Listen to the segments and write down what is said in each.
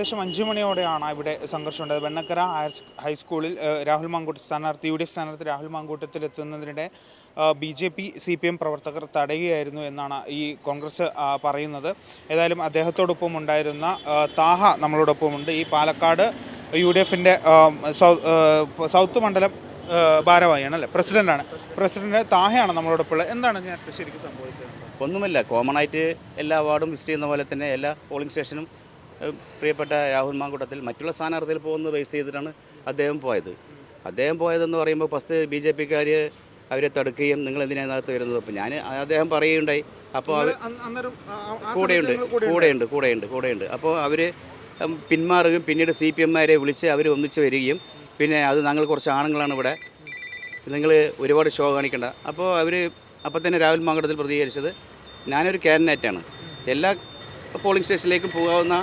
ഏകദേശം അഞ്ചു മണിയോടെയാണ് ഇവിടെ സംഘർഷം ഉണ്ടായത്. വെണ്ണക്കര ഹയർ ഹൈസ്കൂളിൽ രാഹുൽ മാങ്കൂട്ട് സ്ഥാനാർത്ഥി യു ഡി എഫ് സ്ഥാനാർത്ഥി Rahul Mamkootathil എത്തുന്നതിനിടെ B J P C P M പ്രവർത്തകർ തടയുകയായിരുന്നു എന്നാണ് ഈ കോൺഗ്രസ് പറയുന്നത്. ഏതായാലും അദ്ദേഹത്തോടൊപ്പം ഉണ്ടായിരുന്ന താഹ നമ്മളോടൊപ്പമുണ്ട്. ഈ പാലക്കാട് യു ഡി എഫിന്റെ സൗത്ത് മണ്ഡലം ഭാരവാഹിയാണ് അല്ലേ? പ്രസിഡന്റാണ് പ്രസിഡന്റ് താഹയാണ് നമ്മളോടൊപ്പം എന്താണ് ശരിക്കും സംഭവിച്ചത്? ഒന്നുമില്ല. കോമൺ ആയിട്ട് എല്ലാ വാർഡും വിസിറ്റ് ചെയ്യുന്ന പോലെ തന്നെ എല്ലാ പോളിംഗ് സ്റ്റേഷനും പ്രിയപ്പെട്ട രാഹുൽ മാങ്കൂട്ടത്തിൽ മറ്റുള്ള സ്ഥാനാർത്ഥികൾ പോകുന്നത് ബേസ് ചെയ്തിട്ടാണ് അദ്ദേഹം പോയത്. അദ്ദേഹം പോയതെന്ന് പറയുമ്പോൾ ഫസ്റ്റ് ബി ജെ പിക്കാർ അവരെ തടുക്കുകയും നിങ്ങൾ എന്തിനാ ഇതിനകത്ത് വരുന്നത്? അപ്പോൾ ഞാൻ അദ്ദേഹം പറയുകയുണ്ടായി. അപ്പോൾ അവർ കൂടെയുണ്ട് കൂടെയുണ്ട്. കൂടെയുണ്ട് കൂടെയുണ്ട് അപ്പോൾ അവർ പിന്മാറുകയും പിന്നീട് സി പി എമ്മാരെ വിളിച്ച് അവർ ഒന്നിച്ച് വരികയും പിന്നെ അത് ഞങ്ങൾ കുറച്ച് ആണുങ്ങളാണ് ഇവിടെ. നിങ്ങൾ ഒരുപാട് ഷോ കാണിക്കണ്ട. അപ്പോൾ അവർ അപ്പോൾ തന്നെ രാഹുൽ മാങ്കടത്തിൽ പ്രതികരിച്ചത് ഞാനൊരു കാൻഡിഡേറ്റാണ് എല്ലാ പോളിംഗ് സ്റ്റേഷനിലേക്കും പോകാവുന്ന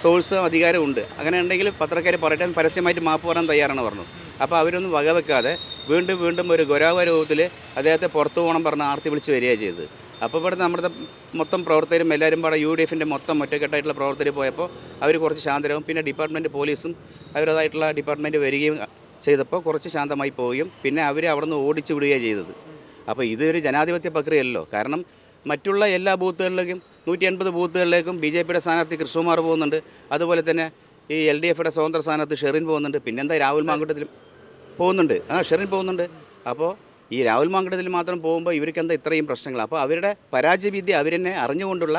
സോഴ്സ് അധികാരമുണ്ട്. അങ്ങനെ ഉണ്ടെങ്കിൽ പത്രക്കാർ പറയട്ടെ പരസ്യമായിട്ട് മാപ്പ് പറയാൻ തയ്യാറാണ് പറഞ്ഞു. അപ്പോൾ അവരൊന്നും വകവെക്കാതെ വീണ്ടും വീണ്ടും ഒരു ഗൗരവ രൂപത്തിൽ അദ്ദേഹത്തെ പുറത്തു പോകണം പറഞ്ഞ് ആർത്തി വിളിച്ച് വരികയാണ് ചെയ്തത്. അപ്പോൾ ഇവിടെ നമ്മുടെ മൊത്തം പ്രവർത്തകരും എല്ലാവരും പാടെ യു ഡി എഫിന്റെ മൊത്തം ഒറ്റക്കെട്ടായിട്ടുള്ള പ്രവർത്തകർ പോയപ്പോൾ അവർ കുറച്ച് ശാന്തരവും. പിന്നെ ഡിപ്പാർട്ട്മെന്റ് പോലീസും അവരതായിട്ടുള്ള ഡിപ്പാർട്ട്മെന്റ് വരികയും ചെയ്തപ്പോൾ കുറച്ച് ശാന്തമായി പോവുകയും പിന്നെ അവരെ അവിടെ നിന്ന് ഓടിച്ചു വിടുകയാണ് ചെയ്തത്. അപ്പോൾ ഇതൊരു ജനാധിപത്യ പ്രക്രിയയല്ലോ. കാരണം മറ്റുള്ള എല്ലാ ബൂത്തുകളിലേക്കും നൂറ്റി എൺപത് ബൂത്തുകളിലേക്കും ബി ജെ പിയുടെ സ്ഥാനാർത്ഥി കൃഷ്ണകുമാർ പോകുന്നുണ്ട്. അതുപോലെ തന്നെ ഈ എൽ ഡി എഫിയുടെ സ്വതന്ത്ര സ്ഥാനാർത്ഥി ഷെറിൻ പോകുന്നുണ്ട്. പിന്നെന്താ രാഹുൽ മാങ്കുട്ടത്തിലും പോകുന്നുണ്ട്. ആ ഷെറിൻ പോകുന്നുണ്ട്. അപ്പോൾ ഈ രാഹുൽ മാങ്കടത്തിൽ മാത്രം പോകുമ്പോൾ ഇവർക്ക് എന്താ ഇത്രയും പ്രശ്നങ്ങൾ? അപ്പോൾ അവരുടെ പരാജയവിദ്യ അവരെന്നെ അറിഞ്ഞുകൊണ്ടുള്ള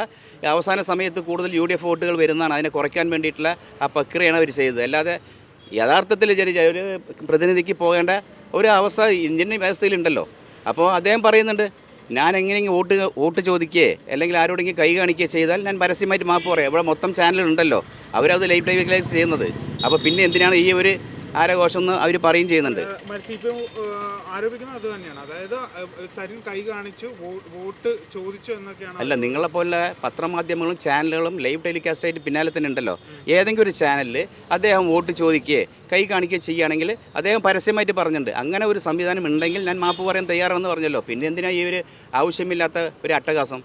അവസാന സമയത്ത് കൂടുതൽ യു ഡി എഫ് വോട്ടുകൾ വരുന്നതാണ് അതിനെ കുറയ്ക്കാൻ വേണ്ടിയിട്ടുള്ള ആ പ്രക്രിയയാണ് അവർ ചെയ്തത്. അല്ലാതെ യഥാർത്ഥത്തിൽ ജന ഒരു പ്രതിനിധിക്ക് പോകേണ്ട ഒരു അവസ്ഥ ഇന്ത്യൻ വ്യവസ്ഥയിലുണ്ടല്ലോ. അപ്പോൾ അദ്ദേഹം പറയുന്നുണ്ട് ഞാൻ എങ്ങനെയെങ്കിലും വോട്ട് വോട്ട് ചോദിക്കുകയെ അല്ലെങ്കിൽ ആരോടെങ്കിലും കൈ കാണിക്കുകയോ ചെയ്താൽ ഞാൻ പരസ്യമായിട്ട് മാപ്പ് പറയാം. ഇവിടെ മൊത്തം ചാനലുണ്ടല്ലോ അവരത് ലൈവ് ടെലിവിഷൻ ചെയ്യുന്നത്. അപ്പോൾ പിന്നെ എന്തിനാണ് ഈ ഒരു ആരഘോഷം എന്ന് അവർ പറയും ചെയ്യുന്നുണ്ട് ആരോപിക്കുന്നത് അത് തന്നെയാണ്. അതായത് സരിൻ കൈ കാണിച്ചു വോട്ട് ചോദിച്ചു എന്നൊക്കെയാണ് അല്ല നിങ്ങളെപ്പോലെ പത്രമാധ്യമങ്ങളും ചാനലുകളും ലൈവ് ടെലികാസ്റ്റ് ആയിട്ട് പിന്നാലെ തന്നെ ഉണ്ടല്ലോ. ഏതെങ്കിലും ഒരു ചാനലിൽ അദ്ദേഹം വോട്ട് ചോദിക്കുകയോ കൈ കാണിക്കുകയോ ചെയ്യുകയാണെങ്കിൽ അദ്ദേഹം പരസ്യമായിട്ട് പറഞ്ഞിട്ടുണ്ട്. അങ്ങനെ ഒരു സംവിധാനം ഉണ്ടെങ്കിൽ ഞാൻ മാപ്പ് പറയാൻ തയ്യാറാണെന്ന് പറഞ്ഞല്ലോ. പിന്നെ എന്തിനാ ഈ ഒരു ആവശ്യമില്ലാത്ത ഒരു അട്ടഹാസം?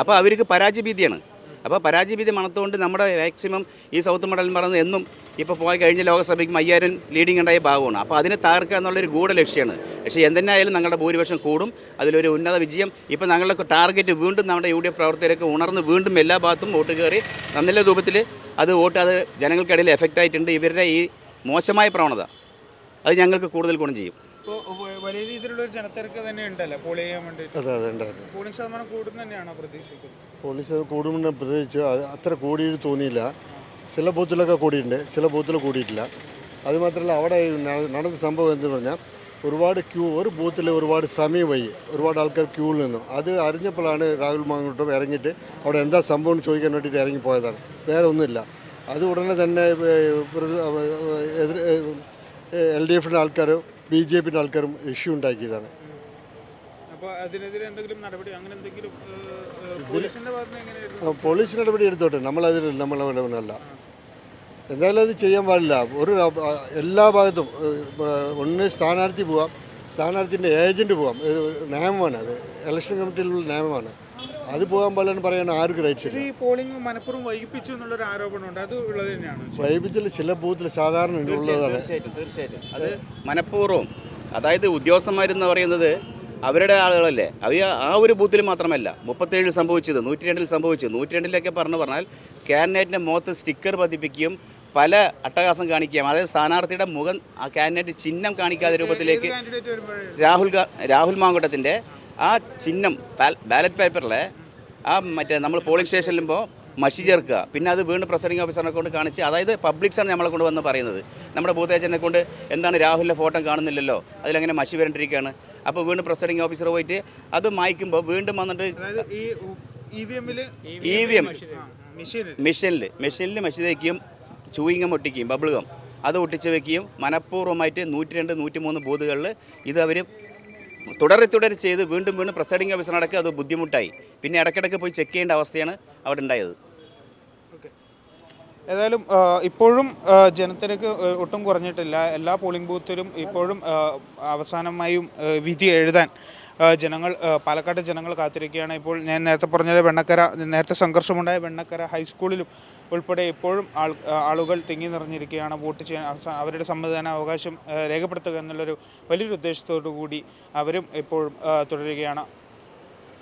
അപ്പോൾ അവർക്ക് പരാജയഭീതിയാണ്. അപ്പോൾ പരാജയഭീതി മണത്തുകൊണ്ട് നമ്മുടെ മാക്സിമം ഈ സൗത്ത് മണ്ഡലം പറഞ്ഞ് എന്നും ഇപ്പോൾ പോയി കഴിഞ്ഞ ലോകസഭയ്ക്ക് അയ്യായിരം ലീഡിംഗ് ഉണ്ടായ ഭാഗമാണ്. അപ്പോൾ അതിനെ തകർക്കുക എന്നുള്ളൊരു ഗൂഢ ലക്ഷ്യമാണ്. പക്ഷേ എന്തെന്നായാലും ഞങ്ങളുടെ ഭൂരിപക്ഷം കൂടും. അതിലൊരു ഉന്നത വിജയം. ഇപ്പോൾ ഞങ്ങളുടെ ടാർഗറ്റ് വീണ്ടും നമ്മുടെ യു ഡി എഫ് പ്രവർത്തകരൊക്കെ ഉണർന്ന് വീണ്ടും എല്ലാ ഭാഗത്തും വോട്ട് കയറി നല്ല രൂപത്തിൽ അത് വോട്ട് അത് ജനങ്ങൾക്കിടയിൽ എഫക്റ്റ് ആയിട്ടുണ്ട്. ഇവരുടെ ഈ മോശമായ പ്രവണത അത് ഞങ്ങൾക്ക് കൂടുതൽ ഗുണം ചെയ്യും. ഇപ്പോൾ വലിയ രീതിയിലുള്ള ഒരു ജനത്തിരക്ക് തന്നെ ഉണ്ടല്ലോ ചെയ്യാൻ അതെ അതെ ഉണ്ടായിരുന്നു. പോളിംഗ് ശതമാനം കൂടുന്ന തന്നെയാണോ പ്രതീക്ഷിക്കുന്നത്? പോലീസ് കൂടുമെന്ന് പ്രത്യേകിച്ച് അത് അത്ര കൂടിയിട്ട് തോന്നിയില്ല. ചില ബൂത്തിലൊക്കെ കൂടിയിട്ടുണ്ട് ചില ബൂത്തിൽ കൂടിയിട്ടില്ല. അതുമാത്രമല്ല അവിടെ ഈ ന- നടന്ന സംഭവം എന്ന് പറഞ്ഞാൽ ഒരുപാട് ക്യൂ ഒരു ബൂത്തിൽ ഒരുപാട് സമയം വൈകി ഒരുപാട് ആൾക്കാർ ക്യൂവിൽ നിന്നു. അത് അറിഞ്ഞപ്പോഴാണ് രാഹുൽ മാങ്ങോട്ടും ഇറങ്ങിയിട്ട് അവിടെ എന്താ സംഭവം എന്ന് ചോദിക്കാൻ വേണ്ടിയിട്ട് ഇറങ്ങിപ്പോയതാണ് വേറെ ഒന്നുമില്ല. അത് ഉടനെ തന്നെ പ്രതി- എതിർ എൽ ഡി എഫിന്റെ ആൾക്കാരും ബി ജെ പിന്റെ ആൾക്കാരും ഇഷ്യൂ ഉണ്ടാക്കിയതാണ്. അപ്പോൾ അതിനെതിരെ എന്തെങ്കിലും നടപടി അങ്ങനെ എന്തെങ്കിലും പോലീസിന്റെ ഭാഗത്ത് എങ്ങനെയായിരുന്നു? പോലീസ് നടപടി എടുത്തോട്ടെ. നമ്മളതിൽ നമ്മളല്ല എന്തായാലും അത് ചെയ്യാൻ പാടില്ല. ഒരു എല്ലാ ഭാഗത്തും ഒന്ന് സ്ഥാനാർത്ഥി പോവാം. സ്ഥാനാർത്ഥിന്റെ ഏജന്റ് പോവാം. ഒരു നിയമമാണ് അത്. ഇലക്ഷൻ കമ്മിറ്റിയിലുള്ള നിയമമാണ്. അത് പോകാൻ പാടില്ലെന്ന് പറയാൻ ആർക്കും റൈറ്റ്സ് ഇല്ല. ഈ പോളിംഗ് മനഃപൂർവം വൈകിപ്പിച്ചു എന്നുള്ളൊരു ആരോപണമുണ്ട്. അത് ഉള്ളത് തന്നെയാണ്? വൈകിപ്പിച്ചില്ല ചില ബൂത്തിൽ സാധാരണ ഉള്ളതാണ്. തീർച്ചയായിട്ടും തീർച്ചയായിട്ടും. അത് മനഃപൂർവം അതായത് ഉദ്യോഗസ്ഥന്മാരെന്ന് പറയുന്നത് അവരുടെ ആളുകളല്ലേ. അവർ ആ ഒരു ബൂത്തിൽ മാത്രമല്ല. മുപ്പത്തേഴിൽ സംഭവിച്ചത് നൂറ്റി രണ്ടിൽ സംഭവിച്ചത്. നൂറ്റി രണ്ടിലൊക്കെ പറഞ്ഞു പറഞ്ഞാൽ ക്യാൻഡിഡേറ്റിന്റെ മുഖത്ത് സ്റ്റിക്കർ പതിപ്പിക്കുകയും പല അട്ടഹാസം കാണിക്കുകയും അതായത് സ്ഥാനാർത്ഥിയുടെ മുഖം ആ ക്യാൻഡിഡേറ്റ് ചിഹ്നം കാണിക്കാത്ത രൂപത്തിലേക്ക് രാഹുൽ ഗാ- രാഹുൽ മാങ്കൂട്ടത്തിന്റെ ആ ചിഹ്നം ബാലറ്റ് പേപ്പറിൽ ആ മറ്റേ നമ്മൾ പോളിംഗ് സ്റ്റേഷനിലുമ്പോൾ മഷി ചേർക്കുക. പിന്നെ അത് വീണ്ടും പ്രസിഡിംഗ് ഓഫീസറിനെ കൊണ്ട് കാണിച്ച് അതായത് പബ്ലിക്സാണ് നമ്മളെ കൊണ്ട് വന്ന് പറയുന്നത്. നമ്മുടെ ബൂത്ത് ഏജന്റിനെ കൊണ്ട് എന്താണ് രാഹുലിന്റെ ഫോട്ടോ കാണുന്നില്ലല്ലോ? അതിലങ്ങനെ മഷി വരണ്ടിരിക്കുകയാണ്. അപ്പോൾ വീണ്ടും പ്രസിഡിംഗ് ഓഫീസർ പോയിട്ട് അത് മായ്ക്കുമ്പോൾ വീണ്ടും വന്നിട്ട് ഇ വി എം മെഷീനിൽ മെഷീനിൽ മഷി തേക്കുകയും ചൂയിങ്ങം ഒട്ടിക്കുകയും ഗം അത് ഒട്ടിച്ച് വെക്കുകയും മനഃപൂർവമായിട്ട് നൂറ്റി രണ്ട് നൂറ്റി മൂന്ന് ബൂത്തുകളിൽ ഇത് അവർ തുടരെ തുടരെ ചെയ്ത് വീണ്ടും വീണ്ടും പ്രസൈഡിംഗ് നടക്കുക അത് ബുദ്ധിമുട്ടായി. പിന്നെ ഇടയ്ക്കിടയ്ക്ക് പോയി ചെക്ക് ചെയ്യേണ്ട അവസ്ഥയാണ് അവിടെ ഉണ്ടായത്. ഏതായാലും ഇപ്പോഴും ജനത്തിരക്ക് ഒട്ടും കുറഞ്ഞിട്ടില്ല. എല്ലാ പോളിംഗ് ബൂത്തിലും ഇപ്പോഴും അവസാനമായും വിധി എഴുതാൻ ജനങ്ങൾ പാലക്കാട് ജനങ്ങൾ കാത്തിരിക്കുകയാണ്. ഇപ്പോൾ ഞാൻ നേരത്തെ പറഞ്ഞത് വെണ്ണക്കര നേരത്തെ സംഘർഷമുണ്ടായ വെണ്ണക്കര ഹൈസ്കൂളിലും ഉൾപ്പെടെ ഇപ്പോഴും ആളുകൾ തിങ്ങി നിറഞ്ഞിരിക്കുകയാണ്. വോട്ട് ചെയ്യാൻ അവരുടെ സമ്മതിദാന അവകാശം രേഖപ്പെടുത്തുക എന്നുള്ളൊരു വലിയൊരു ഉദ്ദേശത്തോടു കൂടി അവരും ഇപ്പോഴും തുടരുകയാണ്.